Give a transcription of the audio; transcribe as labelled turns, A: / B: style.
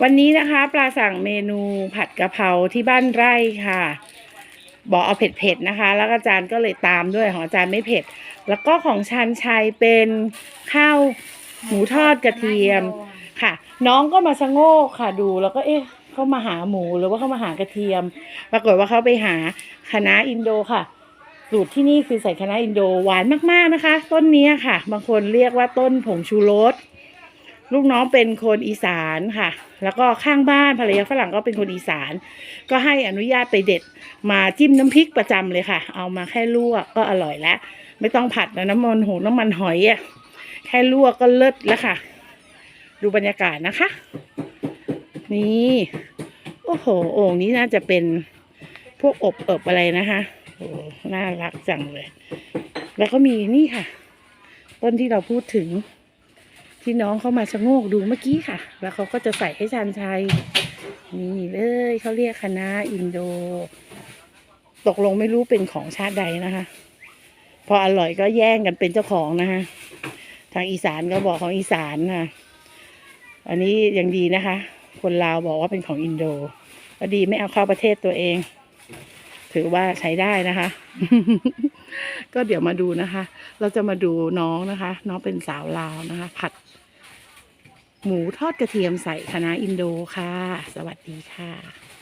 A: วันนี้นะคะ ปลาสั่งเมนูผัดกะเพราที่บ้านไร่ค่ะ บอกเอาเผ็ดๆนะคะ แล้วอาจารย์ก็เลยตามด้วยของอาจารย์ไม่เผ็ด แล้วก็ของชันชัยเป็นข้าวหมูทอดกระเทียมค่ะ น้องก็มาชะโงกค่ะดูแล้วก็เอ๊ะเขามาหาหมูหรือว่าเขามาหากระเทียม ปรากฏว่าเขาไปหาคณะอินโดค่ะสูตรที่นี่คือใส่คณะอินโดหวานมากๆนะคะ ต้นเนี้ยค่ะ บางคนเรียกว่าต้นผงชูรส ลูกน้องเป็นคนอีสานค่ะ แล้วก็ข้างบ้านภรรยาฝรั่งก็เป็นคนอีสาน ก็ให้อนุญาตไปเด็ดมาจิ้มน้ำพริกประจำเลยค่ะ เอามาแค่ลวกก็อร่อยแล้ว ไม่ต้องผัดนะน้ำมันหงน้ำมันหอยอะแค่ลวกก็เลิศแล้วค่ะ ดูบรรยากาศนะคะ นี่โอ้โหโอ่งนี้น่าจะเป็นพวกอบเอบอะไรนะคะโอ้น่ารักจังเลย แล้วก็มีนี่ค่ะ ต้นที่เราพูดถึง ที่น้องเขามาชะโงกดูเมื่อกี้ค่ะ แล้วเขาก็จะใส่ให้ชันชัยนี่เลยเขาเรียกคณะอินโด ตกลงไม่รู้เป็นของชาติใดนะคะ พออร่อยก็แย่งกันเป็นเจ้าของนะคะทางอีสานก็บอกของอีสานค่ะอันนี้ยังดีนะคะ คนลาวบอกว่าเป็นของอินโดก็ดีไม่เอาเข้าประเทศตัวเอง ถือว่าใช้ได้นะคะ ก็เดี๋ยวมาดูนะคะ เราจะมาดูน้องนะคะ น้องเป็นสาวลาวนะคะ ผัด หมูทอดกระเทียมใส่คะน้าอินโดค่ะ สวัสดีค่ะ